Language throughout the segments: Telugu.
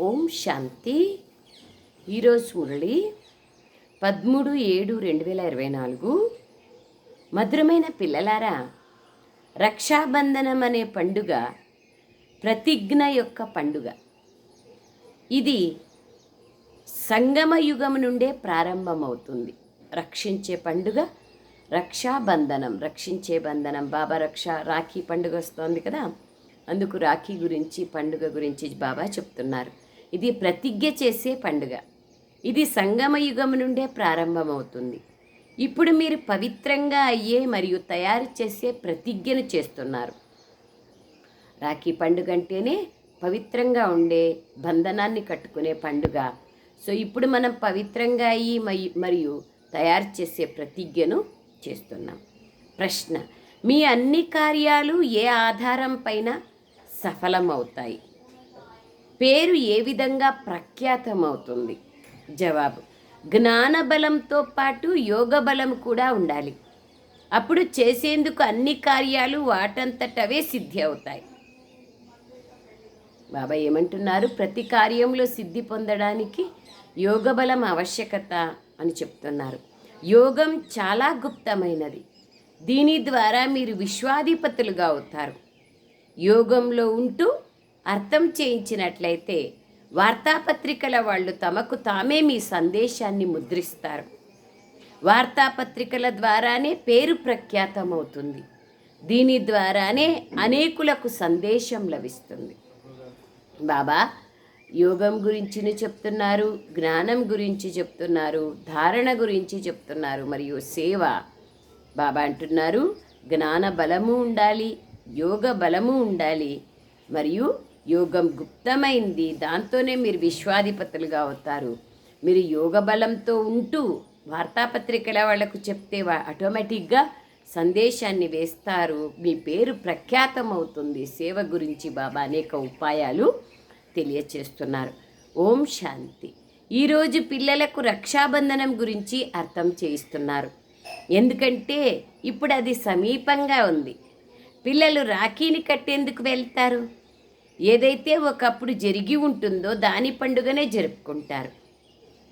ఓం శాంతి. ఈరోజు మురళి పదమూడు ఏడు రెండు వేల ఇరవై నాలుగు. మధురమైన పిల్లలారా రక్షాబంధనం అనే పండుగ ప్రతిజ్ఞ యొక్క పండుగ. ఇది సంగమ యుగం నుండే ప్రారంభమవుతుంది. రక్షించే పండుగ రక్షాబంధనం. రక్షించే బంధనం బాబా రక్ష రాఖీ పండుగ వస్తోంది కదా. అందుకు రాఖీ గురించి పండుగ గురించి బాబా చెప్తున్నారు. ఇది ప్రతిజ్ఞ చేసే పండుగ. ఇది సంగమయుగం నుండే ప్రారంభమవుతుంది. ఇప్పుడు మీరు పవిత్రంగా అయ్యే మరియు తయారు చేసే ప్రతిజ్ఞను చేస్తున్నారు. రాఖీ పండుగ అంటేనే పవిత్రంగా ఉండే బంధనాన్ని కట్టుకునే పండుగ. సో ఇప్పుడు మనం పవిత్రంగా అయ్యి మరియు తయారు చేసే ప్రతిజ్ఞను చేస్తున్నాం. ప్రశ్న మీ అన్ని కార్యాలు ఏ ఆధారం పైన సఫలమవుతాయి? పేరు ఏ విధంగా ప్రఖ్యాతమవుతుంది? జవాబు జ్ఞానబలంతో పాటు యోగ బలం కూడా ఉండాలి. అప్పుడు చేసేందుకు అన్ని కార్యాలు వాటంతటవే సిద్ధి అవుతాయి బాబా ఏమంటున్నారు? ప్రతి కార్యంలో సిద్ధి పొందడానికి యోగ బలం ఆవశ్యకత అని చెప్తున్నారు. యోగం చాలా గుప్తమైనది. దీని ద్వారా మీరు విశ్వాధిపతులుగా అవుతారు. యోగంలో ఉంటూ అర్థం చేయించినట్లయితే వార్తాపత్రికల వాళ్ళు తమకు తామే మీ సందేశాన్ని ముద్రిస్తారు. వార్తాపత్రికల ద్వారానే పేరు ప్రఖ్యాతమవుతుంది. దీని ద్వారానే అనేకులకు సందేశం లభిస్తుంది. బాబా యోగం గురించి చెప్తున్నారు జ్ఞానం గురించి చెప్తున్నారు ధారణ గురించి చెప్తున్నారు మరియు సేవ. బాబా అంటున్నారు జ్ఞాన బలము ఉండాలి యోగ బలము ఉండాలి మరియు యోగం గుప్తమైంది. దాంతోనే మీరు విశ్వాధిపతులుగా అవుతారు. మీరు యోగ బలంతో ఉంటూ వార్తాపత్రికల వాళ్ళకు చెప్తే ఆటోమేటిక్గా సందేశాన్ని వేస్తారు. మీ పేరు ప్రఖ్యాతం అవుతుంది సేవ గురించి బాబా అనేక ఉపాయాలు తెలియచేస్తున్నారు. ఓం శాంతి. ఈరోజు పిల్లలకు రక్షాబంధనం గురించి అర్థం చేయిస్తున్నారు. ఎందుకంటే ఇప్పుడు అది సమీపంగా ఉంది. పిల్లలు రాఖీని కట్టేందుకు వెళ్తారు? ఏదైతే ఒకప్పుడు జరిగి ఉంటుందో దాని పండుగనే జరుపుకుంటారు.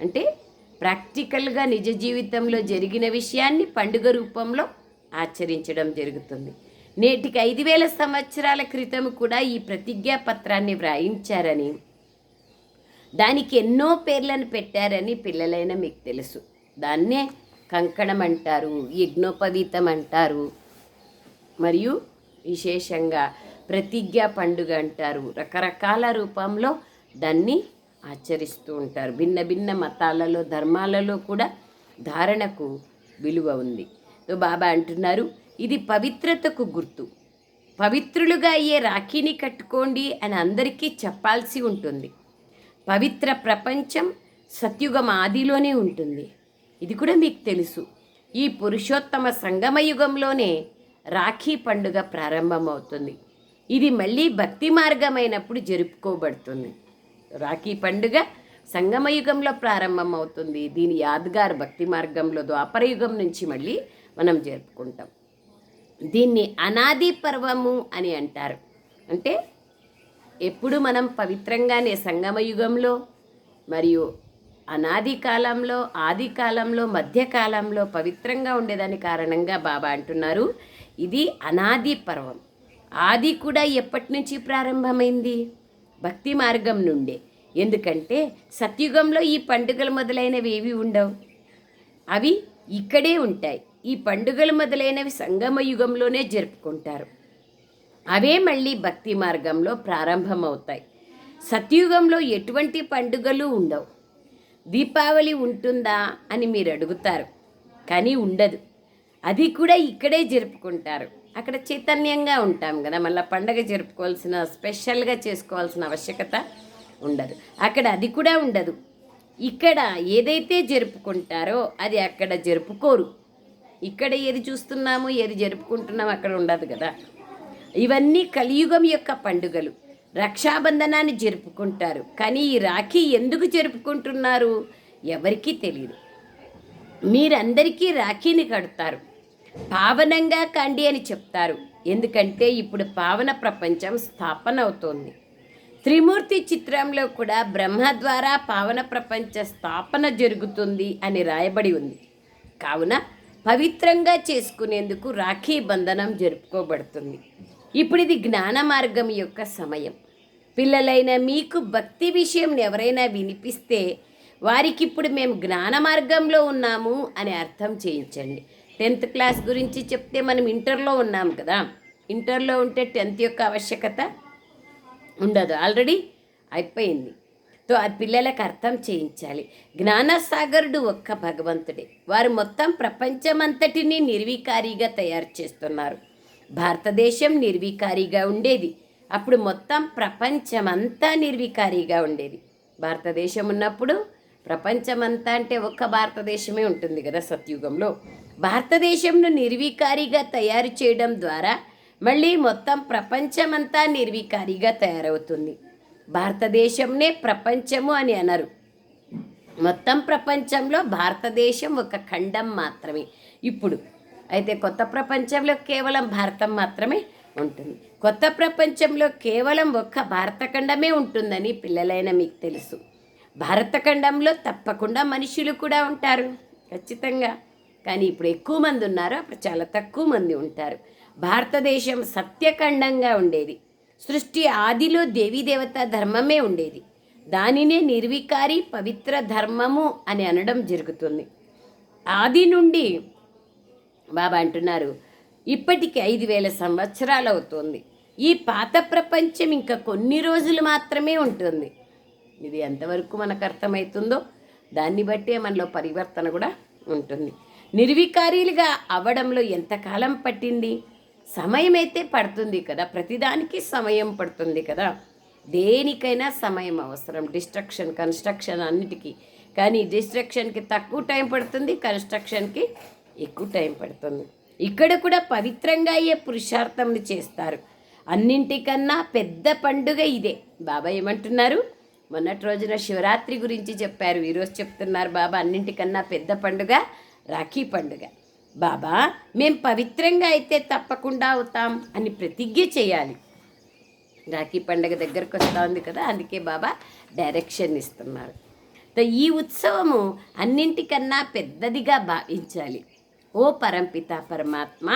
అంటే ప్రాక్టికల్గా నిజ జీవితంలో జరిగిన విషయాన్ని పండుగ రూపంలో ఆచరించడం జరుగుతుంది. నేటికి ఐదు వేల సంవత్సరాల క్రితం కూడా ఈ ప్రతిజ్ఞాపత్రాన్ని వ్రాయించారని దానికి ఎన్నో పేర్లను పెట్టారని పిల్లలైన మీకు తెలుసు. దాన్నే కంకణం అంటారు యజ్ఞోపవీతం అంటారు. మరియు విశేషంగా ప్రతిజ్ఞ పండుగ అంటారు. రకరకాల రూపంలో దాన్ని ఆచరిస్తూ ఉంటారు. భిన్న భిన్న మతాలలో ధర్మాలలో కూడా ధారణకు విలువ ఉంది. సో బాబా అంటున్నారు ఇది పవిత్రతకు గుర్తు. పవిత్రులుగా అయ్యే రాఖీని కట్టుకోండి అని అందరికీ చెప్పాల్సి ఉంటుంది. పవిత్ర ప్రపంచం సత్యుగం ఆదిలోనే ఉంటుంది. ఇది కూడా మీకు తెలుసు. ఈ పురుషోత్తమ సంగమ యుగంలోనే రాఖీ పండుగ ప్రారంభమవుతుంది. ఇది మళ్ళీ భక్తి మార్గమైనప్పుడు జరుపుకోబడుతుంది. రాఖీ పండుగ సంగమ యుగంలో ప్రారంభమవుతుంది. దీని యాద్గార్ భక్తి మార్గంలో ద్వాపర యుగం నుంచి మళ్ళీ మనం జరుపుకుంటాం. దీన్ని అనాది పర్వము అని అంటారు. అంటే ఎప్పుడు మనం పవిత్రంగానే సంగమ యుగంలో మరియు అనాది కాలంలో ఆది కాలంలో మధ్యకాలంలో పవిత్రంగా ఉండేదాని కారణంగా బాబా అంటున్నారు. ఇది అనాది పర్వం. ఆది కూడా ఎప్పటి నుంచి ప్రారంభమైంది? భక్తి మార్గం నుండే. ఎందుకంటే సత్యుగంలో ఈ పండుగలు మొదలైనవి ఏవి ఉండవు. అవి ఇక్కడే ఉంటాయి. ఈ పండుగలు మొదలైనవి సంగమ యుగంలోనే జరుపుకుంటారు. అవే మళ్ళీ భక్తి మార్గంలో ప్రారంభమవుతాయి. సత్యుగంలో ఎటువంటి పండుగలు ఉండవు. దీపావళి ఉంటుందా అని మీరు అడుగుతారు. కానీ ఉండదు. అది కూడా ఇక్కడే జరుపుకుంటారు. అక్కడ చైతన్యంగా ఉంటాం కదా. మళ్ళీ పండగ జరుపుకోవాల్సిన స్పెషల్గా చేసుకోవాల్సిన ఆవశ్యకత ఉండదు. అక్కడ అది కూడా ఉండదు. ఇక్కడ ఏదైతే జరుపుకుంటారో అది అక్కడ జరుపుకోరు. ఇక్కడ ఏది చూస్తున్నాము ఏది జరుపుకుంటున్నాము అక్కడ ఉండదు కదా. ఇవన్నీ కలియుగం యొక్క పండుగలు. రక్షాబంధనాన్ని జరుపుకుంటారు. కానీ ఈ రాఖీ ఎందుకు జరుపుకుంటున్నారు? ఎవరికీ తెలియదు. మీరందరికీ రాఖీని కడతారు. పావనంగా కండి అని చెప్తారు. ఎందుకంటే ఇప్పుడు పావన ప్రపంచం స్థాపన అవుతోంది త్రిమూర్తి చిత్రంలో కూడా బ్రహ్మ ద్వారా పావన ప్రపంచ స్థాపన జరుగుతుంది అని రాయబడి ఉంది. కావున పవిత్రంగా చేసుకునేందుకు రాఖీ బంధనం జరుపుకోబడుతుంది. ఇప్పుడు ఇది జ్ఞాన మార్గం యొక్క సమయం. పిల్లలైన మీకు భక్తి విషయం ఎవరైనా వినిపిస్తే వారికి ఇప్పుడు మేము జ్ఞాన మార్గంలో ఉన్నాము అని అర్థం చేయించండి. టెన్త్ క్లాస్ గురించి చెప్తే మనం ఇంటర్లో ఉన్నాం కదా. ఇంటర్లో ఉంటే టెన్త్ యొక్క ఆవశ్యకత ఉండదు. ఆల్రెడీ అయిపోయింది. తో ఆ పిల్లలకు అర్థం చేయించాలి. జ్ఞానసాగరుడు ఒక్క భగవంతుడే. వారు మొత్తం ప్రపంచమంతటిని నిర్వికారిగా తయారు చేస్తున్నారు. భారతదేశం నిర్వికారిగా ఉండేది. అప్పుడు మొత్తం ప్రపంచమంతా నిర్వికారిగా ఉండేది. భారతదేశం ఉన్నప్పుడు ప్రపంచమంతా అంటే ఒక్క భారతదేశమే ఉంటుంది కదా సత్యుగంలో. భారతదేశంను నిర్వికారిగా తయారు చేయడం ద్వారా మళ్ళీ మొత్తం ప్రపంచమంతా నిర్వికారిగా తయారవుతుంది. భారతదేశంనే ప్రపంచము అని అనరు. మొత్తం ప్రపంచంలో భారతదేశం ఒక ఖండం మాత్రమే. ఇప్పుడు అయితే కొత్త ప్రపంచంలో కేవలం భారతం మాత్రమే ఉంటుంది. కొత్త ప్రపంచంలో కేవలం ఒక్క భారత ఖండమే ఉంటుందని పిల్లలైన మీకు తెలుసు. భారత ఖండంలో తప్పకుండా మనుషులు కూడా ఉంటారు. ఖచ్చితంగా. కానీ ఇప్పుడు ఎక్కువ మంది ఉన్నారు అప్పుడు చాలా తక్కువ మంది ఉంటారు. భారతదేశం సత్యఖండంగా ఉండేది. సృష్టి ఆదిలో దేవీదేవత ధర్మమే ఉండేది. దానినే నిర్వికారి పవిత్ర ధర్మము అని అనడం జరుగుతుంది. ఆది నుండి బాబా అంటున్నారు ఇప్పటికి ఐదు వేల సంవత్సరాలు అవుతుంది. ఈ పాత ప్రపంచం ఇంకా కొన్ని రోజులు మాత్రమే ఉంటుంది. ఇది ఎంతవరకు మనకు అర్థమవుతుందో దాన్ని బట్టే మనలో పరివర్తన కూడా ఉంటుంది. నిర్వికారీలుగా అవ్వడంలో ఎంతకాలం పట్టింది? సమయం అయితే పడుతుంది కదా ప్రతిదానికి సమయం పడుతుంది కదా. దేనికైనా సమయం అవసరం. డిస్ట్రక్షన్ కన్స్ట్రక్షన్ అన్నిటికీ. కానీ డిస్ట్రక్షన్కి తక్కువ టైం పడుతుంది కన్స్ట్రక్షన్కి ఎక్కువ టైం పడుతుంది. ఇక్కడ కూడా పవిత్రంగా అయ్యే పురుషార్థములు చేస్తారు? అన్నింటికన్నా పెద్ద పండుగ ఇదే. బాబా ఏమంటున్నారు? మొన్నటి రోజున శివరాత్రి గురించి చెప్పారు. ఈరోజు చెప్తున్నారు బాబా అన్నింటికన్నా పెద్ద పండుగ రాఖీ పండుగ. బాబా మేం పవిత్రంగా అయితే తప్పకుండా అవుతాం అని ప్రతిజ్ఞ చేయాలి. రాఖీ పండుగ దగ్గరకు వస్తూ ఉంది కదా అందుకే బాబా డైరెక్షన్ ఇస్తున్నారు. ఈ ఉత్సవము అన్నింటికన్నా పెద్దదిగా భావించాలి. ఓ పరంపిత పరమాత్మ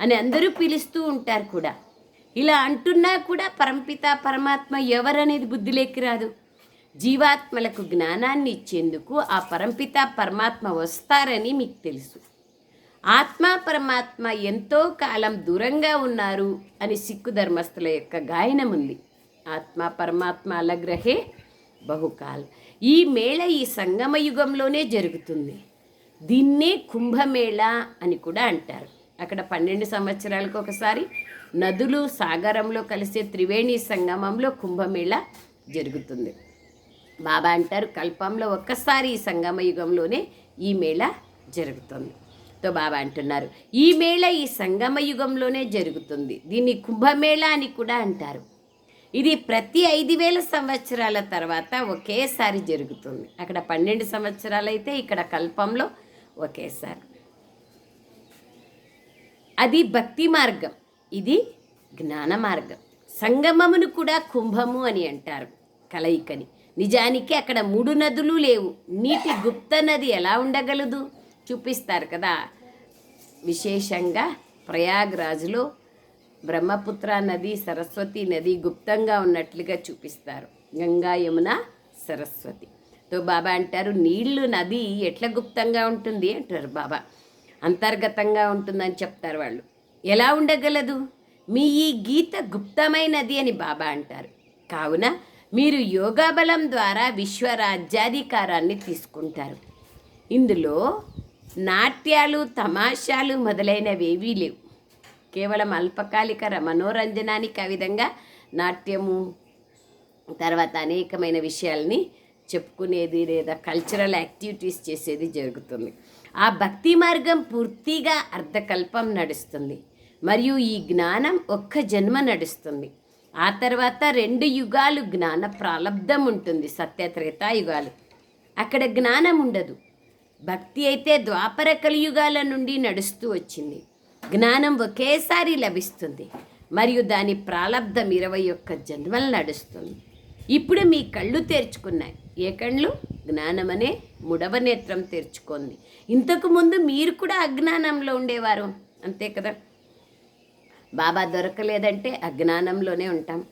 అని అందరూ పిలుస్తూ ఉంటారు కూడా. ఇలా అంటున్నా కూడా పరంపిత పరమాత్మ ఎవరనేది బుద్ధిలోకి రాదు. జీవాత్మలకు జ్ఞానాన్ని ఇచ్చేందుకు ఆ పరంపిత పరమాత్మ వస్తారని మీకు తెలుసు. ఆత్మ పరమాత్మ ఎంతో కాలం దూరంగా ఉన్నారు అని సిక్కు ధర్మస్థుల యొక్క గాయనం ఉంది. ఆత్మ పరమాత్మ అలగ్రహే బహుకాల్. ఈ మేళ ఈ సంగమ యుగంలోనే జరుగుతుంది. దీన్నే కుంభమేళ అని కూడా అంటారు. అక్కడ పన్నెండు సంవత్సరాలకు ఒకసారి నదులు సాగరంలో కలిసే త్రివేణి సంగమంలో కుంభమేళ జరుగుతుంది. బాబా అంటారు కల్పంలో ఒక్కసారి ఈ సంగమ యుగంలోనే ఈ మేళ జరుగుతుంది. తో బాబా అంటున్నారు ఈ మేళ ఈ సంగమ యుగంలోనే జరుగుతుంది. దీన్ని కుంభమేళ అని కూడా అంటారు. ఇది ప్రతి ఐదు వేల సంవత్సరాల తర్వాత ఒకేసారి జరుగుతుంది. అక్కడ పన్నెండు సంవత్సరాలు అయితే ఇక్కడ కల్పంలో ఒకేసారి. అది భక్తి మార్గం ఇది జ్ఞాన మార్గం. సంగమమును కూడా కుంభము అని అంటారు కలయికని. నిజానికి అక్కడ మూడు నదులు లేవు. నీటి గుప్త నది ఎలా ఉండగలదు? చూపిస్తారు కదా. విశేషంగా ప్రయాగ్రాజ్లో బ్రహ్మపుత్ర నది సరస్వతి నది గుప్తంగా ఉన్నట్లుగా చూపిస్తారు. గంగా యమున సరస్వతి. తో బాబా అంటారు నీళ్ళు నది ఎట్లా గుప్తంగా ఉంటుంది అంటారు బాబా. అంతర్గతంగా ఉంటుందని చెప్తారు వాళ్ళు. ఎలా ఉండగలదు? మీ ఈ గీత గుప్తమైనది అని బాబా అంటారు. కావున మీరు యోగా బలం ద్వారా విశ్వరాజ్యాధికారాన్ని తీసుకుంటారు. ఇందులో నాట్యాలు తమాషాలు మొదలైనవేవీ లేవు. కేవలం అల్పకాలిక మనోరంజనానికి ఆ విధంగా నాట్యము తర్వాత అనేకమైన విషయాల్ని చెప్పుకునేది లేదా కల్చరల్ యాక్టివిటీస్ చేసేది జరుగుతుంది. ఆ భక్తి మార్గం పూర్తిగా అర్ధకల్పం నడుస్తుంది. మరియు ఈ జ్ఞానం ఒక్క జన్మ నడుస్తుంది. ఆ తర్వాత రెండు యుగాలు జ్ఞాన ప్రాలబ్ధం ఉంటుంది సత్యత్రేతా యుగాలు. అక్కడ జ్ఞానం ఉండదు. భక్తి అయితే ద్వాపర కలియుగాల నుండి నడుస్తూ వచ్చింది. జ్ఞానం ఒకేసారి లభిస్తుంది. మరియు దాని ప్రాలబ్ధం ఇరవై ఒక్క జన్మలు నడుస్తుంది. ఇప్పుడు మీ కళ్ళు తెరుచుకున్నాయి. ఏ కళ్ళు? జ్ఞానమనే ముడవ నేత్రం తెరుచుకుంది. ఇంతకుముందు మీరు కూడా అజ్ఞానంలో ఉండేవారు అంతే కదా? బాబా దొరకలేదంటే అజ్ఞానంలోనే ఉంటాం.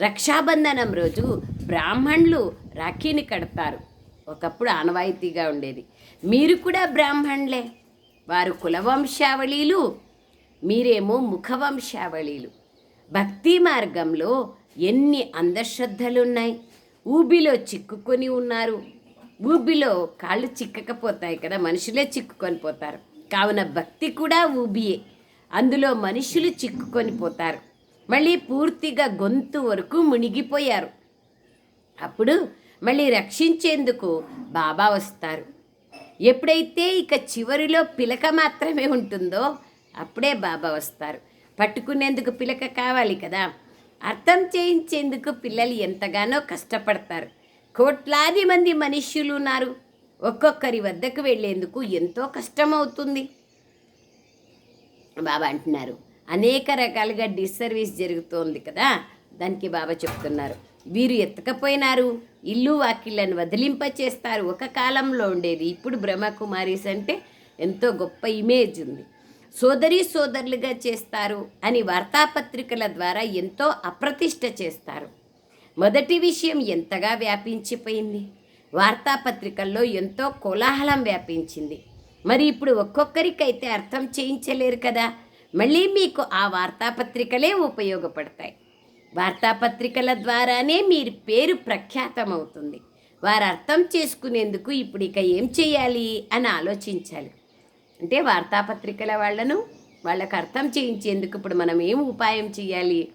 రక్షాబంధనం రోజు బ్రాహ్మణులు రాఖీని కడతారు. ఒకప్పుడు ఆనవాయితీగా ఉండేది. మీరు కూడా బ్రాహ్మణులే. వారు కులవంశావళీలు మీరేమో ముఖవంశావళీలు. భక్తి మార్గంలో ఎన్ని అంధశ్రద్ధలున్నాయి. ఊబిలో చిక్కుకొని ఉన్నారు. ఊబిలో కాళ్ళు చిక్కకపోతాయి కదా మనుషులే చిక్కుకొని పోతారు. కావున భక్తి కూడా ఊబియే. అందులో మనుషులు చిక్కుకొని పోతారు. మళ్ళీ పూర్తిగా గొంతు వరకు మునిగిపోయారు. అప్పుడు మళ్ళీ రక్షించేందుకు బాబా వస్తారు. ఎప్పుడైతే ఇక చివరిలో పిలక మాత్రమే ఉంటుందో అప్పుడే బాబా వస్తారు. పట్టుకునేందుకు పిలక కావాలి కదా. అర్థం చేయించేందుకు పిల్లలు ఎంతగానో కష్టపడతారు. కోట్లాది మంది మనుష్యులు ఉన్నారు. ఒక్కొక్కరి వద్దకు వెళ్ళేందుకు ఎంతో కష్టమవుతుంది. బాబా అంటున్నారు. అనేక రకాలుగా డిస్సర్వీస్ జరుగుతోంది కదా? దానికి బాబా చెప్తున్నారు. వీరు ఎత్తకపోయినారు. ఇల్లు వాకిళ్ళను వదిలింప చేస్తారు ఒక కాలంలో ఉండేది. ఇప్పుడు బ్రహ్మకుమారీస్ అంటే ఎంతో గొప్ప ఇమేజ్ ఉంది. సోదరి సోదరులుగా చేస్తారు అని వార్తాపత్రికల ద్వారా ఎంతో అప్రతిష్ట చేస్తారు. మొదటి విషయం ఎంతగా వ్యాపించిపోయింది? వార్తాపత్రికల్లో ఎంతో కోలాహలం వ్యాపించింది. మరి ఇప్పుడు ఒక్కొక్కరికైతే అర్థం చేయించలేరు కదా. మళ్ళీ మీకు ఆ వార్తాపత్రికలే ఉపయోగపడతాయి. వార్తాపత్రికల ద్వారానే మీరు పేరు ప్రఖ్యాతమవుతుంది. వారు అర్థం చేసుకునేందుకు ఇప్పుడు ఇక ఏం చేయాలి అని ఆలోచించాలి. అంటే వార్తాపత్రికల వాళ్ళను వాళ్ళకు అర్థం చేయించేందుకు ఇప్పుడు మనం ఏం ఉపాయం చేయాలి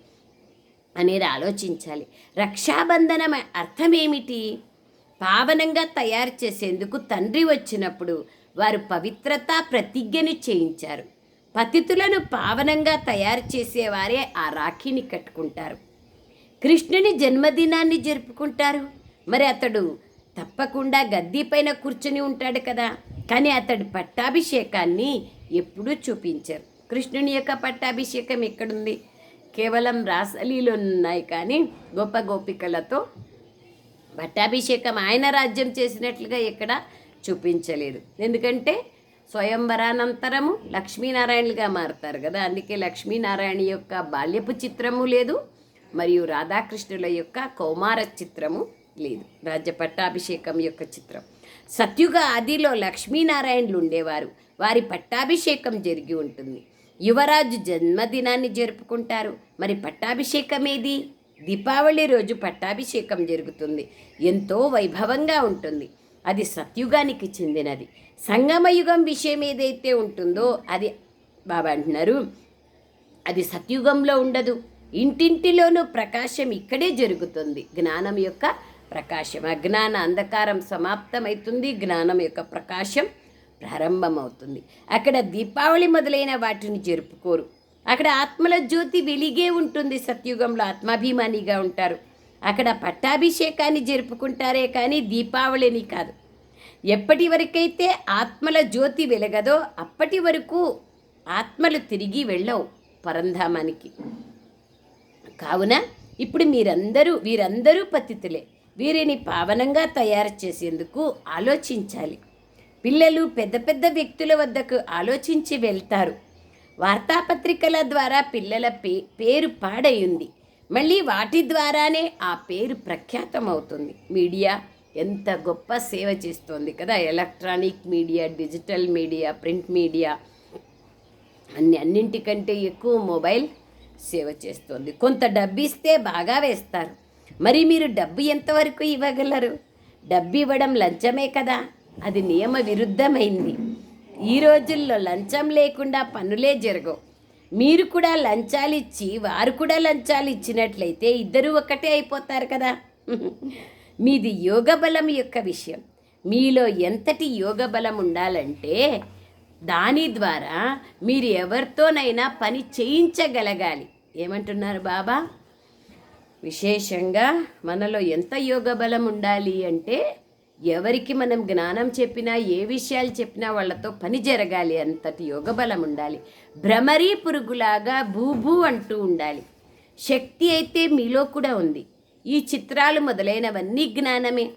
అనేది ఆలోచించాలి. రక్షాబంధనం అర్థం ఏమిటి? పావనంగా తయారు చేసేందుకు తండ్రి వచ్చినప్పుడు వారు పవిత్రత ప్రతిజ్ఞని చేయించారు. పతితులను పావనంగా తయారు చేసేవారే ఆ రాఖీని కట్టుకుంటారు. కృష్ణుని జన్మదినాన్ని జరుపుకుంటారు. మరి అతడు తప్పకుండా గద్దీ పైన ఉంటాడు కదా. కానీ అతడి పట్టాభిషేకాన్ని ఎప్పుడూ చూపించారు. కృష్ణుని యొక్క పట్టాభిషేకం ఎక్కడుంది? కేవలం రాసలీలు ఉన్నాయి కానీ గొప్ప గోపికలతో పట్టాభిషేకం ఆయన రాజ్యం చేసినట్లుగా ఇక్కడ చూపించలేదు. ఎందుకంటే స్వయంవరానంతరము లక్ష్మీనారాయణులుగా మారుతారు కదా. అందుకే లక్ష్మీనారాయణ యొక్క బాల్యపు చిత్రము లేదు మరియు రాధాకృష్ణుల యొక్క కౌమార చిత్రము లేదు. రాజ్య పట్టాభిషేకం యొక్క చిత్రం. సత్యుగ ఆదిలో లక్ష్మీనారాయణులు ఉండేవారు. వారి పట్టాభిషేకం జరిగి ఉంటుంది. యువరాజు జన్మదినాన్ని జరుపుకుంటారు. మరి పట్టాభిషేకం ఏది దీపావళి రోజు పట్టాభిషేకం జరుగుతుంది. ఎంతో వైభవంగా ఉంటుంది. అది సత్యుగానికి చెందినది. సంగమయుగం విషయం ఏదైతే ఉంటుందో అది బాబా అంటున్నారు అది సత్యుగంలో ఉండదు. ఇంటింటిలోనూ ప్రకాశం ఇక్కడే జరుగుతుంది. జ్ఞానం యొక్క ప్రకాశం అజ్ఞాన అంధకారం సమాప్తమవుతుంది జ్ఞానం యొక్క ప్రకాశం ప్రారంభమవుతుంది. అక్కడ దీపావళి మొదలైన వాటిని జరుపుకోరు. అక్కడ ఆత్మల జ్యోతి వెలిగే ఉంటుంది. సత్యుగంలో ఆత్మాభిమానిగా ఉంటారు. అక్కడ పట్టాభిషేకాన్ని జరుపుకుంటారే కానీ దీపావళిని కాదు. ఎప్పటి వరకైతే ఆత్మల జ్యోతి వెలగదో అప్పటి వరకు ఆత్మలు తిరిగి వెళ్ళవు పరంధామానికి. కావున ఇప్పుడు మీరందరూ వీరందరూ పతితులే. వీరిని పావనంగా తయారు చేసేందుకు ఆలోచించాలి. పిల్లలు పెద్ద పెద్ద వ్యక్తుల వద్దకు ఆలోచించి వెళ్తారు. వార్తాపత్రికల ద్వారా పిల్లల పే పేరు పాడై ఉంది. మళ్ళీ వాటి ద్వారానే ఆ పేరు ప్రఖ్యాతం అవుతుంది మీడియా ఎంత గొప్ప సేవ చేస్తోంది కదా. Electronic media digital media print media అన్ని అన్నింటికంటే ఎక్కువ మొబైల్ సేవ చేస్తుంది. కొంత డబ్బు ఇస్తే బాగా వేస్తారు. మరి మీరు డబ్బు ఎంతవరకు ఇవ్వగలరు? డబ్బు ఇవ్వడం లంచమే కదా. అది నియమ విరుద్ధమైంది ఈ రోజుల్లో లంచం లేకుండా పనులే జరగవు. మీరు కూడా లంచాలు ఇచ్చి వారు కూడా లంచాలు ఇచ్చినట్లయితే ఇద్దరు ఒకటే అయిపోతారు కదా. మీది యోగ బలం యొక్క విషయం. మీలో ఎంతటి యోగ బలం ఉండాలంటే దాని ద్వారా మీరు ఎవరితోనైనా పని చేయించగలగాలి. ఏమంటున్నారు బాబా? విశేషంగా మనలో ఎంత యోగ బలం ఉండాలి అంటే ఎవరికి మనం జ్ఞానం చెప్పినా ఏ విషయాలు చెప్పినా వాళ్ళతో పని జరగాలి. అంతటి యోగ బలం ఉండాలి. భ్రమరీ పురుగులాగా భూభూ అంటూ ఉండాలి. శక్తి అయితే మీలో కూడా ఉంది. ఈ చిత్రాలు మొదలైనవన్నీ జ్ఞానమే.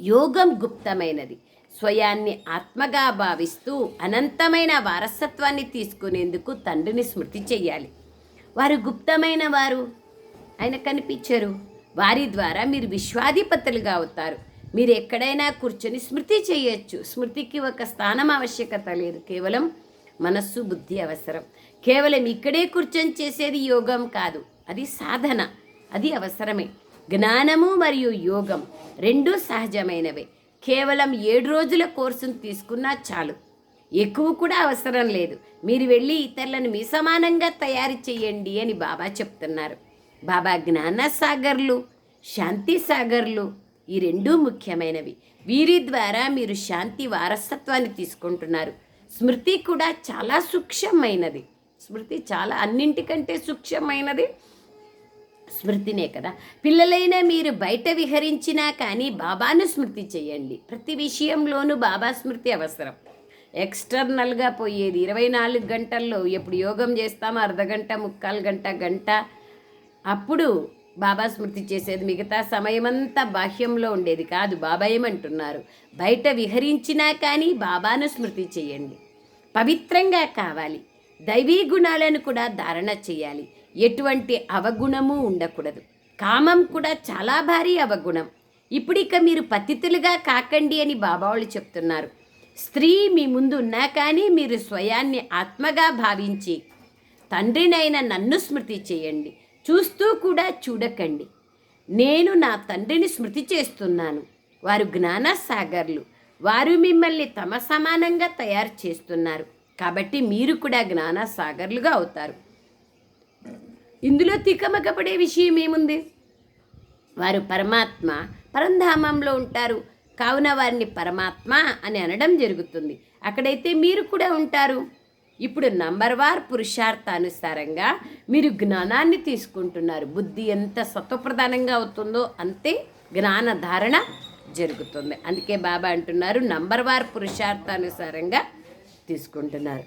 యోగం గుప్తమైనది. స్వయాన్ని ఆత్మగా భావిస్తూ అనంతమైన వారసత్వాన్ని తీసుకునేందుకు తండ్రిని స్మృతి చెయ్యాలి. వారు గుప్తమైన వారు. ఆయన కనిపించరు. వారి ద్వారా మీరు విశ్వాధిపతులుగా అవుతారు. మీరు ఎక్కడైనా కూర్చొని స్మృతి చేయొచ్చు. స్మృతికి ఒక స్థానం ఆవశ్యకత లేదు. కేవలం మనస్సు బుద్ధి అవసరం. కేవలం ఇక్కడే కూర్చొని చేసేది యోగం కాదు. అది సాధన. అది అవసరమే. జ్ఞానము మరియు యోగం రెండూ సహజమైనవే. కేవలం ఏడు రోజుల కోర్సును తీసుకున్నా చాలు. ఎక్కువ కూడా అవసరం లేదు. మీరు వెళ్ళి ఇతరులను మీ సమానంగా తయారు చేయండి అని బాబా చెప్తున్నారు. బాబా జ్ఞాన సాగర్లు శాంతి సాగర్లు ఈ రెండూ ముఖ్యమైనవి. వీరి ద్వారా మీరు శాంతి వారసత్వాన్ని తీసుకుంటున్నారు. స్మృతి కూడా చాలా సూక్ష్మమైనది. స్మృతి చాలా అన్నింటికంటే సూక్ష్మమైనది. స్మృతినే కదా. పిల్లలైనా మీరు బయట విహరించినా కానీ బాబాను స్మృతి చేయండి. ప్రతి విషయంలోనూ బాబా స్మృతి అవసరం. ఎక్స్టర్నల్గా పోయేది ఇరవై నాలుగు గంటల్లో ఎప్పుడు యోగం చేస్తామో అర్ధగంట ముక్కాలు గంట గంట. అప్పుడు బాబా స్మృతి చేసేది మిగతా సమయమంతా బాహ్యంలో ఉండేది కాదు బాబా ఏమంటున్నారు. బయట విహరించినా కానీ బాబాను స్మృతి చేయండి. పవిత్రంగా కావాలి. దైవీ గుణాలను కూడా ధారణ చేయాలి. ఎటువంటి అవగుణము ఉండకూడదు. కామం కూడా చాలా భారీ అవగుణం. ఇప్పుడిక మీరు పతితులుగా కాకండి అని బాబా వాళ్ళు చెప్తున్నారు. స్త్రీ మీ ముందు ఉన్నా కానీ మీరు స్వయాన్ని ఆత్మగా భావించి తండ్రినైన నన్ను స్మృతి చేయండి. చూస్తూ కూడా చూడకండి. నేను నా తండ్రిని స్మృతి చేస్తున్నాను. వారు జ్ఞానసాగర్లు. వారు మిమ్మల్ని తమ సమానంగా తయారు చేస్తున్నారు. కాబట్టి మీరు కూడా జ్ఞానసాగర్లుగా అవుతారు. ఇందులో తికమకపడే విషయం ఏముంది? వారు పరమాత్మ పరంధామంలో ఉంటారు. కావున వారిని పరమాత్మ అని అనడం జరుగుతుంది. అక్కడైతే మీరు కూడా ఉంటారు. ఇప్పుడు నంబర్ వార్ పురుషార్థానుసారంగా మీరు జ్ఞానాన్ని తీసుకుంటున్నారు. బుద్ధి ఎంత సత్వప్రధానంగా అవుతుందో అంతే జ్ఞాన ధారణ జరుగుతుంది. అందుకే బాబా అంటున్నారు నంబర్ వార్ పురుషార్థానుసారంగా తీసుకుంటున్నారు.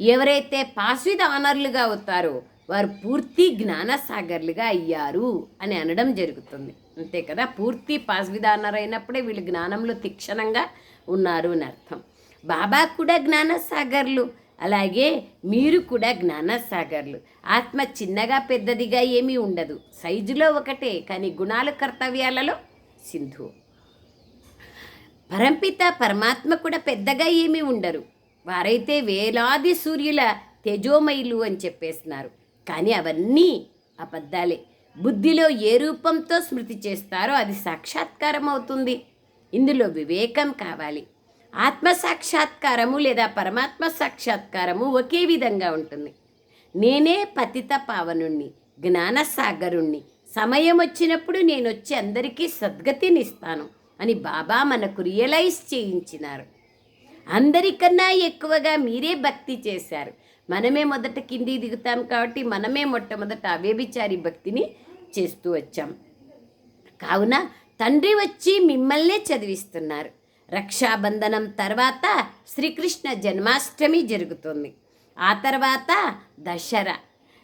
ఎవరైతే పాస్విద ఆనర్లుగా అవుతారో వారు పూర్తి జ్ఞానసాగర్లుగా అయ్యారు అని అనడం జరుగుతుంది. అంతే కదా? పూర్తి పాస్విద ఆనర్ అయినప్పుడే వీళ్ళు జ్ఞానంలో తీక్షణంగా ఉన్నారు అని అర్థం. బాబా కూడా జ్ఞానసాగర్లు. అలాగే మీరు కూడా జ్ఞానసాగర్లు. ఆత్మ చిన్నగా పెద్దదిగా ఏమీ ఉండదు. సైజులో ఒకటే కానీ గుణాలు కర్తవ్యాలలో సింధు. పరంపిత పరమాత్మ కూడా పెద్దగా ఏమీ ఉండరు. వారైతే వేలాది సూర్యుల తేజోమయులు అని చెప్పేస్తున్నారు. కానీ అవన్నీ అబద్ధాలే. బుద్ధిలో ఏ రూపంతో స్మృతి చేస్తారో అది సాక్షాత్కారం అవుతుంది ఇందులో వివేకం కావాలి. ఆత్మ సాక్షాత్కారము లేదా పరమాత్మ సాక్షాత్కారము ఒకే విధంగా ఉంటుంది. నేనే పతిత పావనుణ్ణి జ్ఞానసాగరుణ్ణి. సమయం వచ్చినప్పుడు నేను వచ్చి అందరికీ సద్గతినిస్తాను అని బాబా మనకు రియలైజ్ చేయించినారు. అందరికన్నా ఎక్కువగా మీరే భక్తి చేశారు. మనమే మొదట కింది దిగుతాం కాబట్టి మనమే మొట్టమొదట అవేభిచారి భక్తిని చేస్తూ వచ్చాం. కావున తండ్రి వచ్చి మిమ్మల్నే చదివిస్తున్నారు. రక్షాబంధనం తర్వాత శ్రీకృష్ణ జన్మాష్టమి జరుగుతుంది. ఆ తర్వాత దసరా.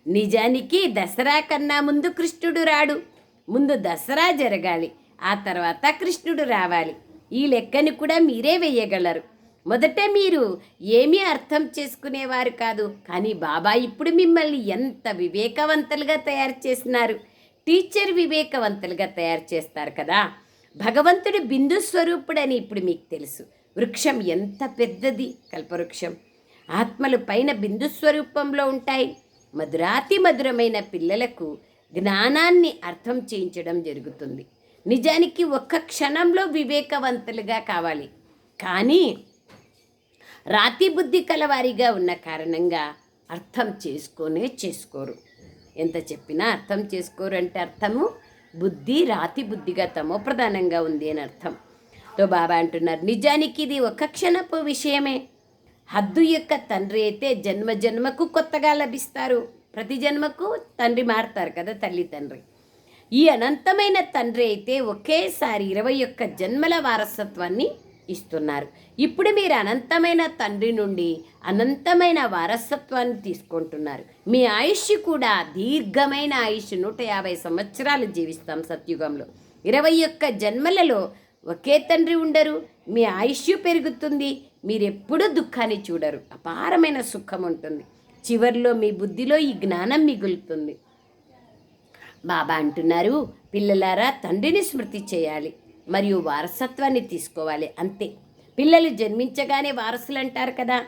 నిజానికి దసరా కన్నా ముందు కృష్ణుడు రాడు. ముందు దసరా జరగాలి. ఆ తర్వాత కృష్ణుడు రావాలి. ఈ లెక్కని కూడా మీరే వేయగలరు. మొదట మీరు ఏమీ అర్థం చేసుకునేవారు కాదు. కానీ బాబా ఇప్పుడు మిమ్మల్ని ఎంత వివేకవంతులుగా తయారు చేసినారు టీచర్ వివేకవంతులుగా తయారు చేస్తారు కదా. భగవంతుడు బిందు స్వరూపుడని ఇప్పుడు మీకు తెలుసు. వృక్షం ఎంత పెద్దది? కల్పవృక్షం. ఆత్మలు పైన బిందు స్వరూపంలో ఉంటాయి. మధురాతి మధురమైన పిల్లలకు జ్ఞానాన్ని అర్థం చేయించడం జరుగుతుంది. నిజానికి ఒక్క క్షణంలో వివేకవంతులుగా కావాలి. కానీ రాతి బుద్ధి కలవారిగా ఉన్న కారణంగా అర్థం చేసుకోనే చేసుకోరు. ఎంత చెప్పినా అర్థం చేసుకోరు అంటే అర్థము బుద్ధి రాతి బుద్ధిగా తమో ప్రధానంగా ఉంది అని అర్థం. తో బాబా అంటున్నారు నిజానికి ఇది ఒక క్షణపు విషయమే. హద్దు యొక్క తండ్రి అయితే జన్మ జన్మకు కొత్తగా లభిస్తారు. ప్రతి జన్మకు తండ్రి మారుతారు కదా తల్లి తండ్రి ఈ అనంతమైన తండ్రి అయితే ఒకేసారి ఇరవై ఒక్క జన్మల వారసత్వాన్ని ఇస్తున్నారు. ఇప్పుడు మీరు అనంతమైన తండ్రి నుండి అనంతమైన వారసత్వాన్ని తీసుకుంటున్నారు. మీ ఆయుష్ కూడా దీర్ఘమైన ఆయుష్. నూట యాభై సంవత్సరాలు జీవిస్తాం సత్యుగంలో. ఇరవై ఒక్క జన్మలలో ఒకే తండ్రి ఉండరు. మీ ఆయుష్ పెరుగుతుంది. మీరు ఎప్పుడూ దుఃఖాన్ని చూడరు. అపారమైన సుఖం ఉంటుంది. చివర్లో మీ బుద్ధిలో ఈ జ్ఞానం మిగులుతుంది. బాబా అంటున్నారు పిల్లలారా తండ్రిని స్మృతి చేయాలి. మరియు వారసత్వాన్ని తీసుకోవాలి అంతే. పిల్లలు జన్మించగానే వారసులు అంటారు కదా.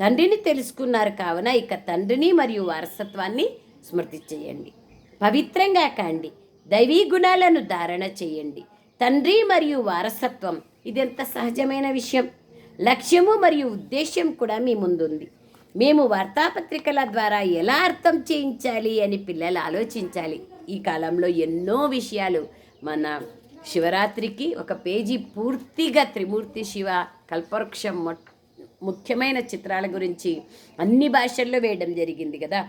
తండ్రిని తెలుసుకున్నారు కావున ఇక తండ్రిని మరియు వారసత్వాన్ని స్మృతి చేయండి పవిత్రంగా కాండి. దైవీ గుణాలను ధారణ చేయండి. తండ్రి మరియు వారసత్వం ఇదెంత సహజమైన విషయం? లక్ష్యము మరియు ఉద్దేశ్యం కూడా మీ ముందుంది. మేము వార్తాపత్రికల ద్వారా ఎలా అర్థం చేయించాలి అని పిల్లలు ఆలోచించాలి. ఈ కాలంలో ఎన్నో విషయాలు మన శివరాత్రికి ఒక పేజీ పూర్తిగా త్రిమూర్తి శివ కల్పవృక్షం ముఖ్యమైన చిత్రాల గురించి అన్ని భాషల్లో వేయడం జరిగింది కదా.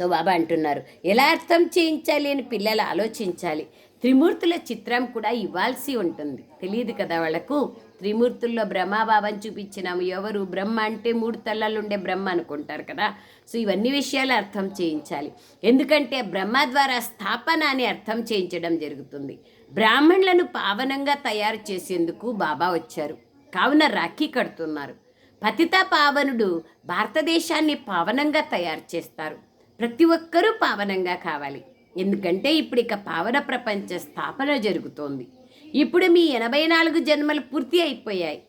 తో బాబా అంటున్నారు ఎలా అర్థం చేయించాలి అని పిల్లలు ఆలోచించాలి. త్రిమూర్తుల చిత్రం కూడా ఇవ్వాల్సి ఉంటుంది. తెలియదు కదా వాళ్ళకు త్రిమూర్తుల్లో బ్రహ్మబాబాని చూపించినాము. ఎవరు బ్రహ్మ అంటే మూడు తలలు ఉండే బ్రహ్మ అనుకుంటారు కదా. సో ఇవన్నీ విషయాలు అర్థం చేయించాలి. ఎందుకంటే బ్రహ్మ ద్వారా స్థాపన అని అర్థం చేయించడం జరుగుతుంది. బ్రాహ్మణులను పావనంగా తయారు చేసేందుకు బాబా వచ్చారు. కావున రాఖీ కడుతున్నారు. పతిత పావనుడు భారతదేశాన్ని పావనంగా తయారు చేస్తారు. ప్రతి ఒక్కరూ పావనంగా కావాలి. ఎందుకంటే ఇప్పుడు ఇక పావన ప్రపంచ స్థాపన జరుగుతోంది. ఇప్పుడు మీ ఎనభై నాలుగు జన్మలు పూర్తి అయిపోయాయి.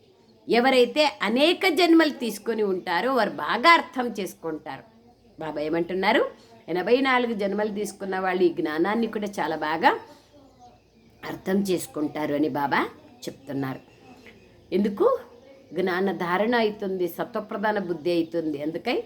ఎవరైతే అనేక జన్మలు తీసుకొని ఉంటారో వారు బాగా అర్థం చేసుకుంటారు. బాబా ఏమంటున్నారు? ఎనభై నాలుగు జన్మలు తీసుకున్న వాళ్ళు ఈ జ్ఞానాన్ని కూడా చాలా బాగా అర్థం చేసుకుంటారు అని బాబా చెప్తున్నారు. ఎందుకు? జ్ఞాన ధారణ అవుతుంది సత్వప్రధాన బుద్ధి అవుతుంది. అందుకై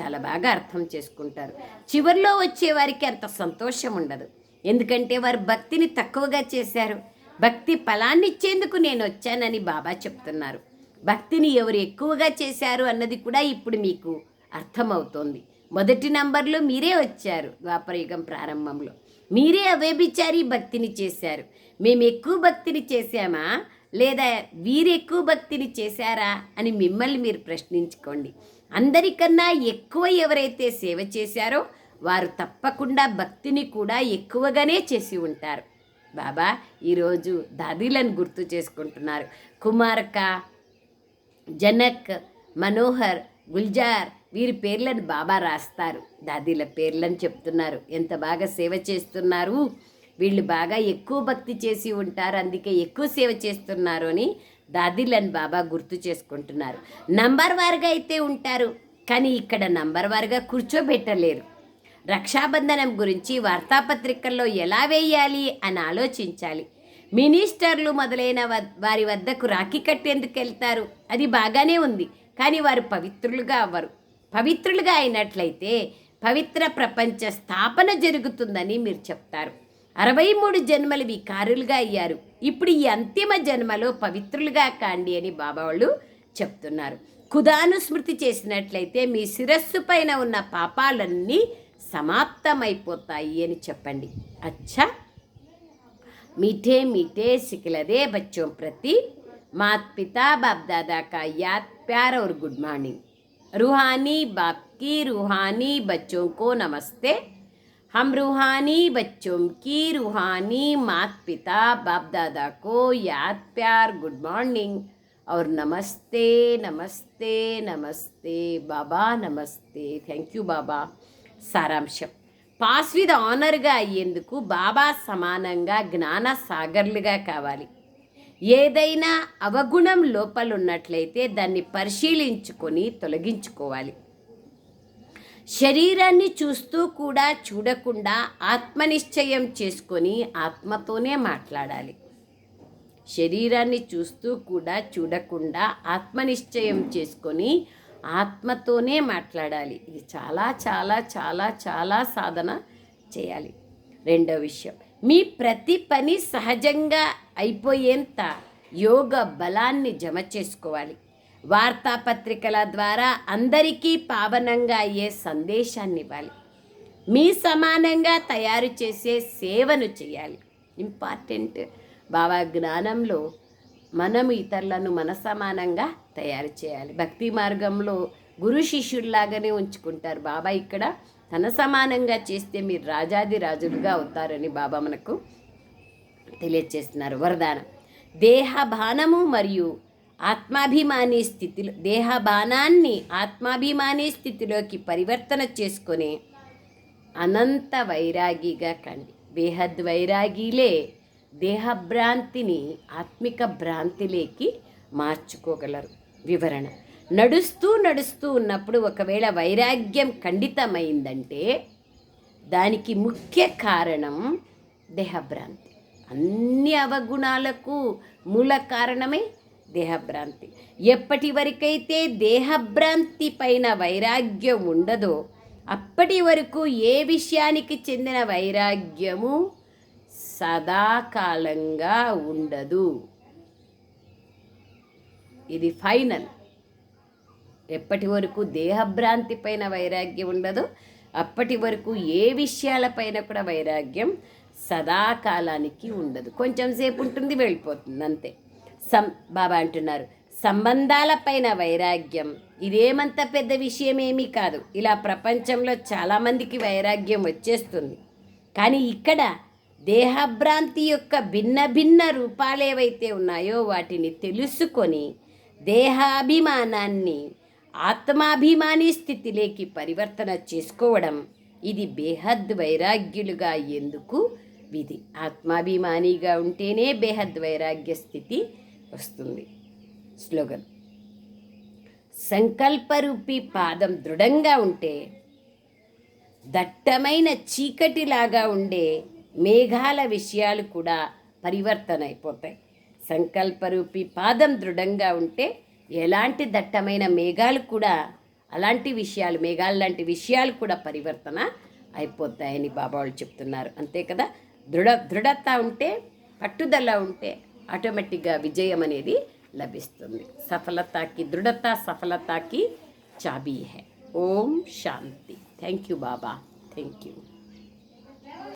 చాలా బాగా అర్థం చేసుకుంటారు. చివరిలో వచ్చే వారికి అంత సంతోషం ఉండదు. ఎందుకంటే వారు భక్తిని తక్కువగా చేశారు. భక్తి ఫలాన్ని ఇచ్చేందుకు నేను వచ్చానని బాబా చెప్తున్నారు. భక్తిని ఎవరు ఎక్కువగా చేశారు అన్నది కూడా ఇప్పుడు మీకు అర్థమవుతోంది. మొదటి నంబర్లో మీరే వచ్చారు ద్వాపరయుగం ప్రారంభంలో. మీరే అవేభిచారి భక్తిని చేశారు. మేము ఎక్కువ భక్తిని చేశామా? లేదా వీరెక్కువ భక్తిని చేశారా? అని మిమ్మల్ని మీరు ప్రశ్నించుకోండి. అందరికన్నా ఎక్కువ ఎవరైతే సేవ చేశారో వారు తప్పకుండా భక్తిని కూడా ఎక్కువగానే చేసి ఉంటారు. బాబా ఈరోజు దాదీలను గుర్తు చేసుకుంటున్నారు. కుమార్క జనక్ మనోహర్ గుల్జార్ వీరి పేర్లను బాబా రాస్తారు. దాదీల పేర్లను చెప్తున్నారు. ఎంత బాగా సేవ చేస్తున్నారు? వీళ్ళు బాగా ఎక్కువ భక్తి చేసి ఉంటారు. అందుకే ఎక్కువ సేవ చేస్తున్నారు అని దాదీలను బాబా గుర్తు చేసుకుంటున్నారు. నంబర్ వారుగా అయితే ఉంటారు. కానీ ఇక్కడ నంబర్ వారుగా కూర్చోబెట్టలేరు. రక్షాబంధనం గురించి వార్తాపత్రికల్లో ఎలా వేయాలి అని ఆలోచించాలి. మినిస్టర్లు మొదలైన వారి వద్దకు రాఖీ కట్టేందుకు వెళ్తారు. అది బాగానే ఉంది. కానీ వారు పవిత్రులుగా అవ్వరు. పవిత్రులుగా అయినట్లయితే పవిత్ర ప్రపంచ స్థాపన జరుగుతుందని మీరు చెప్తారు అరవై మూడు జన్మలు వికారులుగా అయ్యారు ఇప్పుడు ఈ అంతిమ జన్మలో పవిత్రులుగా కాండి అని బాబా వాళ్ళు చెప్తున్నారు ఖుదాను స్మృతి చేసినట్లయితే మీ శిరస్సు పైన ఉన్న పాపాలన్నీ సమాప్తమైపోతాయి అని చెప్పండి అచ్చా मीठे मीठे सिकलदे बच्चों प्रति मात पिता बाप दादा का याद प्यार और गुड मॉर्निंग रूहानी बाप की रूहानी बच्चों को नमस्ते हम रूहानी बच्चों की रूहानी मात पिता बाप दादा को याद प्यार गुड मॉर्निंग और नमस्ते नमस्ते नमस्ते बाबा नमस्ते थैंक यू बाबा సారాంశం పాస్ విత్ ఆనర్గా అయ్యేందుకు బాబా సమానంగా జ్ఞాన సాగర్లుగా కావాలి ఏదైనా అవగుణం లోపలున్నట్లయితే దాన్ని పరిశీలించుకొని తొలగించుకోవాలి. శరీరాన్ని చూస్తూ కూడా చూడకుండా ఆత్మనిశ్చయం చేసుకొని ఆత్మతోనే మాట్లాడాలి. శరీరాన్ని చూస్తూ కూడా చూడకుండా ఆత్మనిశ్చయం చేసుకొని ఆత్మతోనే మాట్లాడాలి. ఇది చాలా చాలా చాలా చాలా సాధన చేయాలి. రెండో విషయం మీ ప్రతి పని సహజంగా అయిపోయేంత యోగ బలాన్ని జమ చేసుకోవాలి. వార్తాపత్రికల ద్వారా అందరికీ పావనంగా అయ్యే సందేశాన్ని ఇవ్వాలి మీ సమానంగా తయారు చేసే సేవను చేయాలి. ఇంపార్టెంట్. బాబా జ్ఞానంలో మనం ఇతరులను మన సమానంగా తయారు చేయాలి. భక్తి మార్గంలో గురు శిష్యుల్లాగానే ఉంచుకుంటారు. బాబా ఇక్కడ తన సమానంగా చేస్తే మీరు రాజాది రాజులుగా అవుతారని బాబా మనకు తెలియచేస్తున్నారు. వరదానం. దేహబానము మరియు ఆత్మాభిమాని స్థితిలో దేహబాణాన్ని ఆత్మాభిమాని స్థితిలోకి పరివర్తన చేసుకొని అనంత వైరాగిగా కండి. బేహద్ వైరాగిలే దేహభ్రాంతిని ఆత్మిక భ్రాంతిలోకి మార్చుకోగలరు. వివరణ. నడుస్తూ నడుస్తూ ఉన్నప్పుడు ఒకవేళ వైరాగ్యం ఖండితమైందంటే దానికి ముఖ్య కారణం దేహభ్రాంతి. అన్ని అవగుణాలకు మూల కారణమే దేహభ్రాంతి. ఎప్పటి వరకైతే దేహభ్రాంతి పైన వైరాగ్యం ఉండదో అప్పటి వరకు ఏ విషయానికి చెందిన వైరాగ్యము సదాకాలంగా ఉండదు. ఇది ఫైనల్. ఎప్పటి వరకు దేహభ్రాంతి పైన వైరాగ్యం ఉండదో అప్పటి వరకు ఏ విషయాలపైన కూడా వైరాగ్యం సదాకాలానికి ఉండదు. కొంచెం సేపు ఉంటుంది వెళ్ళిపోతుంది అంతే. సం బాబా అంటున్నారు సంబంధాలపైన వైరాగ్యం. ఇదేమంత పెద్ద విషయం ఏమీ కాదు. ఇలా ప్రపంచంలో చాలామందికి వైరాగ్యం వచ్చేస్తుంది. కానీ ఇక్కడ దేహభ్రాంతి యొక్క భిన్న భిన్న రూపాలు ఏవైతే ఉన్నాయో వాటిని తెలుసుకొని దేహాభిమానాన్ని ఆత్మాభిమాని స్థితిలోకి పరివర్తన చేసుకోవడం ఇది బేహద్ వైరాగ్యులుగా ఎందుకు విధి. ఆత్మాభిమానిగా ఉంటేనే బేహద్ వైరాగ్య స్థితి వస్తుంది. స్లోగన్ సంకల్పరూపి పాదం దృఢంగా ఉంటే దట్టమైన చీకటిలాగా ఉండే మేఘాల విషయాలు కూడా పరివర్తన అయిపోతాయి. సంకల్పరూపి పాదం దృఢంగా ఉంటే ఎలాంటి దట్టమైన మేఘాలు కూడా అలాంటి విషయాలు మేఘాలు లాంటి విషయాలు కూడా పరివర్తన అయిపోతాయని బాబా వాళ్ళు చెప్తున్నారు. అంతే కదా? దృఢ దృఢత ఉంటే పట్టుదల ఉంటే ఆటోమేటిక్గా విజయం అనేది లభిస్తుంది. సఫలతకి దృఢత సఫలతకి చాబీ హే ఓం శాంతి. Thank you Baba. Thank you